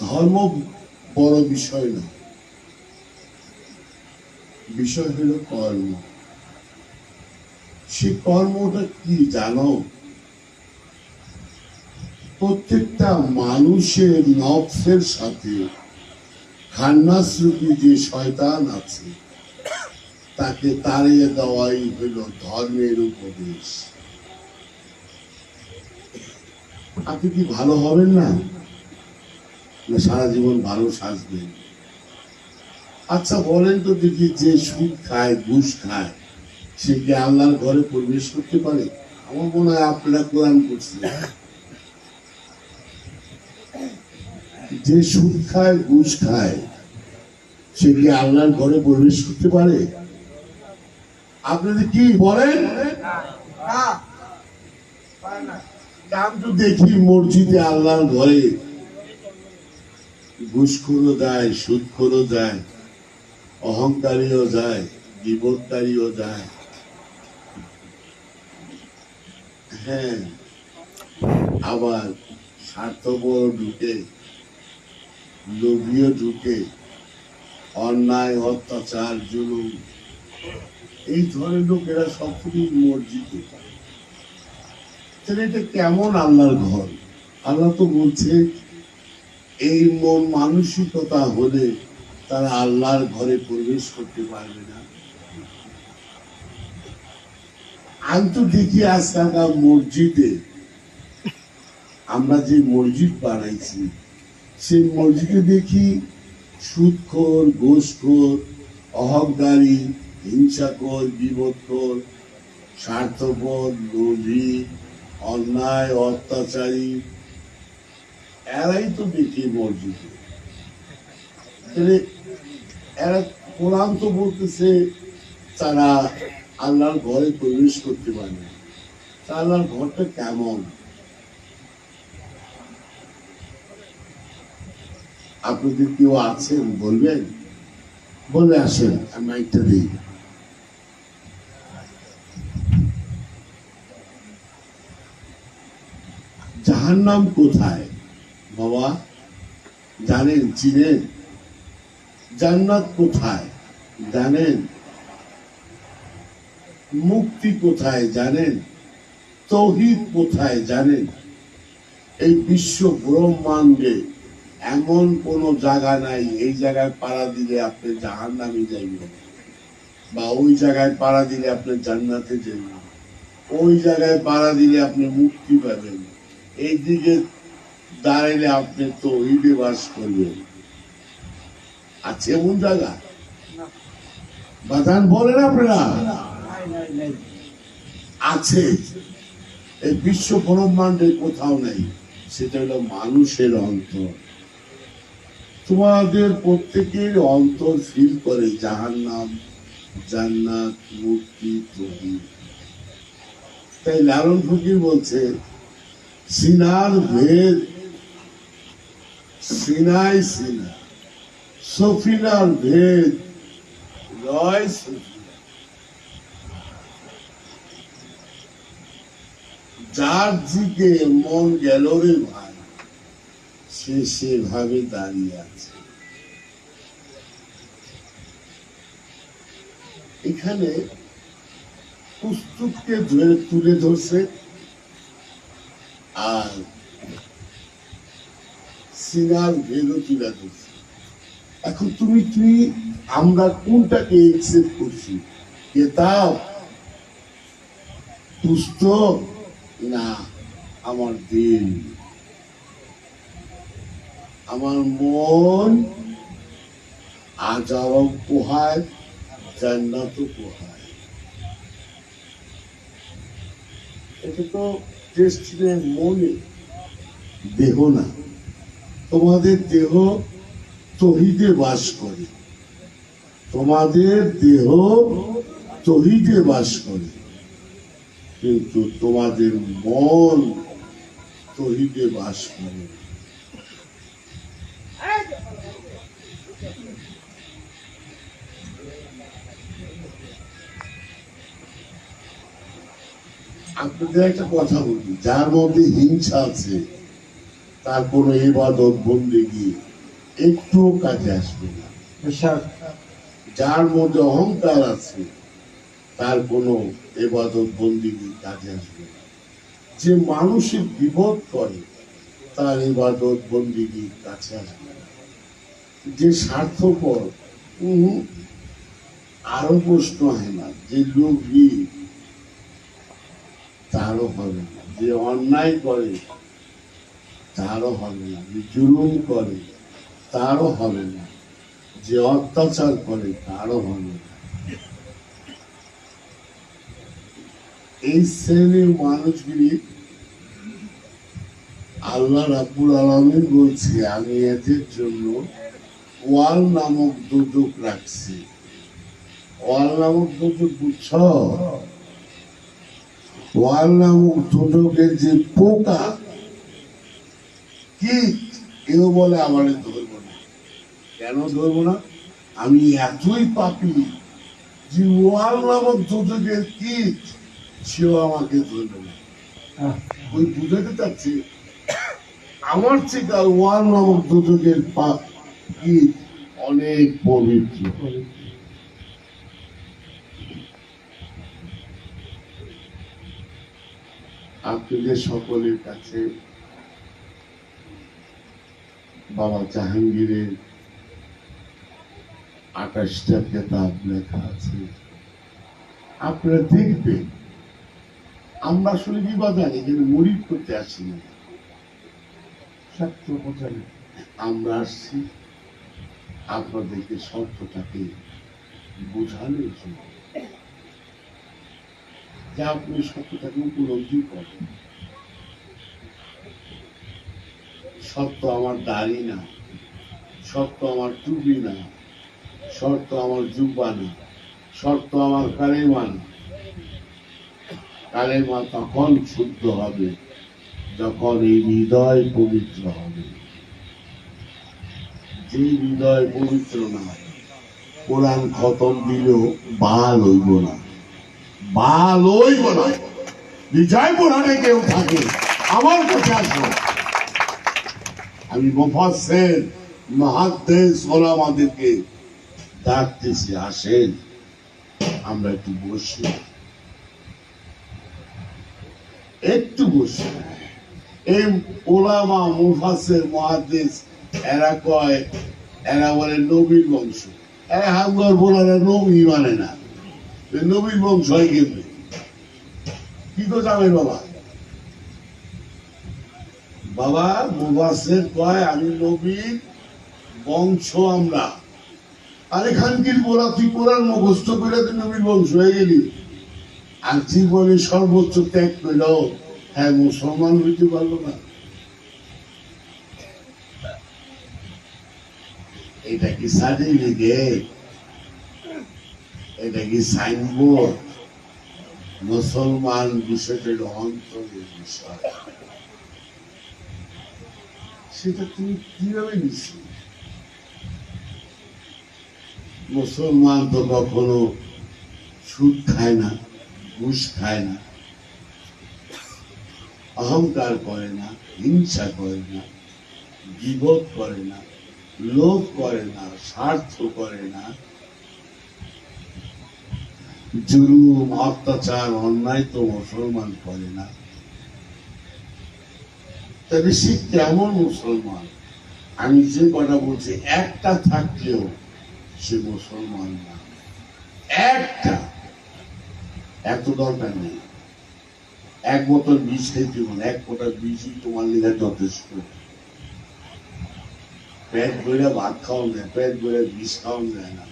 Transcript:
ধর্ম বড় বিষয় না। বিষয় হলো কর্ম। সে কর্মটা কি জানো? প্রত্যেকটা মানুষের নফসের সাথে খান্নাসরূপী যে শয়তান আছে, তাকে তাড়িয়ে দেওয়াই হলো ধর্মের উপদেশ। আপনি কি ভালো হবেন না? সারা জীবন ভালো সাজবেন আচ্ছা বলেন তো দেখি যে সুদ খায় ঘুষ খায় সে কি আল্লাহর ঘরে প্রবেশ করতে পারে? আমার মনে হয় আপনারা কোরআন করছেন যে সুদ খায় ঘুষ খায় সে কি আল্লাহর ঘরে প্রবেশ করতে পারে? আপনাদের কি বলেন? আমি তো দেখি মসজিদে আল্লাহর ঘরে। ঘুষখোরও যায় সুদখোরও যায়, অহংকারীও যায় বিপদকারীও যায়। হ্যাঁ আবার স্বার্থপর ঢুকে, লোভীয় ঢুকে, অন্যায়, অত্যাচার, জুলুম, এই ধরনের লোকেরা মসজিদে তাহলে এটা কেমন আল্লাহর ঘর? আল্লাহ তো বলছে এই মন মানসিকতা হলে তারা আল্লাহর ঘরে প্রবেশ করতে পারবে না। আমি তো দেখি আজকালকার মসজিদে, আমরা যে মসজিদ বানাইছি, সেই মসজিদে দেখি সুদখোর ঘোষখোর অহংকারী, হিংসাখোর বিপদখোর স্বার্থপর লোভী অন্যায়, অত্যাচারী এরাই তো দেখি মসজিদে। এরা কোরআন তো বলতেছে, তারা আল্লাহর ঘরে প্রবেশ করতে পারে আল্লাহর ঘরটা কেমন? আপনাদের কেউ আছেন? বলবেন? বলে আসেন, আমি একটা দিই। জাহার নাম কোথায়? বাবা, জানেন, চিনেন। জান্নাত কোথায়? জানেন। মুক্তি কোথায়? জানেন। তৌহিদ কোথায়? জানেন। এই বিশ্ব ব্রহ্মাণ্ডে এমন কোন জায়গা নাই, এই জায়গায় পাড়া দিলে আপনি জাহান নামে যাইবেন বা ওই জায়গায় পাড়া দিলে আপনি জান্নাতে যাবেন ওই জায়গায় পাড়া দিলে আপনি মুক্তি পাবেন এইদিকে দাঁড়াইলে আপনি তো ঈদে বাস করবেন। আছে এমন জায়গা? বাদান বলেন আপনারা? আছে। এই বিশ্ব ব্রহ্মাণ্ডে কোথাও নেই। সেটা হলো মানুষের অন্তর। তোমাদের প্রত্যেকের অন্তর ফিল করে যাহার নাম জান্নাত মুক্তি তহিদ তাই লালন ফকির বলছে সিনার ভেদ সিনাই সিনা, সফিনার ভেদ, রয় যার দিকে মন গেল রে ভাই, সে সেভাবে দাঁড়িয়ে আছে। এখানে পুস্তককে ধরে তুলে ধরছে আর সিনার ভেদও তুলে ধরছে এখন তুমি তুই আমরা কোনটাকে একসেপ্ট করছি? কেতাব পুস্তক না আমার দিন আমার মন আজারও পোহায় জান্নাত পোহায় এটা তো টেস্টের মনে, দেহ না। তোমাদের দেহ তহিদে বাস করে। তোমাদের দেহ তহিদে বাস করে। কিন্তু তোমাদের মন তহিদে বাস করে। আপনাদের একটা কথা বলি, যার মধ্যে হিংসা আছে তার কোনো ইবাদত বন্দিগি একটুও কাজে আসবে না। যার মধ্যে অহংকার আছে তার কোনো এবাদত বন্দিগি কাজে আসবে না। যে মানুষের বিপদ করে তার ইবাদত বন্দিগি কাছে আসবে না। যে স্বার্থপর আরও প্রশ্ন হয় না যে লোভী তারও হবে না। যে অন্যায় করে তারও হবে না। যে জুলুম করে তারও হবে না। যে অত্যাচার করে তারও হবে না। এই শ্রেণির মানুষগুলি আল্লাহ রাব্বুল আলমিন বলছে আমি এদের জন্য ওয়াল নামক দুদক রাখছি। ওয়াল নামক দুদক বুঝছ? ওয়াল নামক দুদকের যে পোকা কি? কেউ বলে আমার ধরবো না। কেন ধরবো না? আমি এতই পাপি যে ওয়াল নামক দুদকের কীট সেও আমাকে ধরবে না। ওই বুঝাতে চাচ্ছি আমার থেকে ওয়াল নামক দুদকের পাপ কীট অনেক পবিত্র। আপনাদের সকলের কাছে বাবা জাহাঙ্গীরের আঠাশটা কেতাব লেখা আছে। আপনারা দেখবেন আমরা আসলে বিবাদ জানি কিন্তু মরিদ করতে আসি না। সত্য আমরা আসছি আপনাদেরকে সত্যটাকে বোঝানোর জন্য। যা আপনি সত্যটাকে উপলব্ধি করেন। সত্য আমার দাড়ি না সত্য আমার টুপি না সত্য আমার জুব্বা না সত্য আমার কালেমা না। কালেমা তখন শুদ্ধ হবে, যখন এই হৃদয় পবিত্র হবে। যে হৃদয় পবিত্র না, কোরআন খতম দিলেও বাল হইব না। বাল হইব না। বিজয় পুরাণে কেউ থাকে, আমার কাছে আসো। আমি মুফাসসির মহাদ্দেশ ওলামাদেরকে ডাকতেছি, আসেন। আমরা একটু বসি। একটু বসি। এই ওলামা মুফাসসির মহাদ্দেশ এরা কয়, এরা বলে নবীর বংশ। এরা হাঙ্গর বলারা নবী মানে না। নবীর বংশ হয় কেমনে? কি তো যাবে বাবা? বাবা মুফাসসির কয় আমি নবীর বংশ আমরা। আরে খানকির বলা তুই কোরআন মুখস্থ করে তুই নবীর বংশ হয়ে গেলি। আর জীবনে সর্বোচ্চ ত্যাগ পেল হ্যাঁ মুসলমান হইতে পারল না। এটা কি সার্টিফিকেট এটা কি সাইনবোর্ড? মুসলমান বিষয়টা অন্তরের বিষয়। সেটা তুমি কীভাবে নিচ্ছি? মুসলমান তো কখনো সুদ খায় না, ঘুষ খায় না, অহংকার করে না, হিংসা করে না বিবোধ করে না, লোভ করে না, স্বার্থ করে না। জুলুম, অত্যাচার, অন্যায় তো মুসলমান করে না। তবে সে কেমন মুসলমান? আমি যে কথা বলছি, একটা থাকলেও সে মুসলমান না। একটা। এত দরকার নেই। এক বোতল বীজ খেতে হবে, এক ফোঁটা বিষই তোমার লিখে যথেষ্ট। পেট ভরে ভাত খাওয়া যায়, পেট ভরে বিষ খাওয়া যায় না।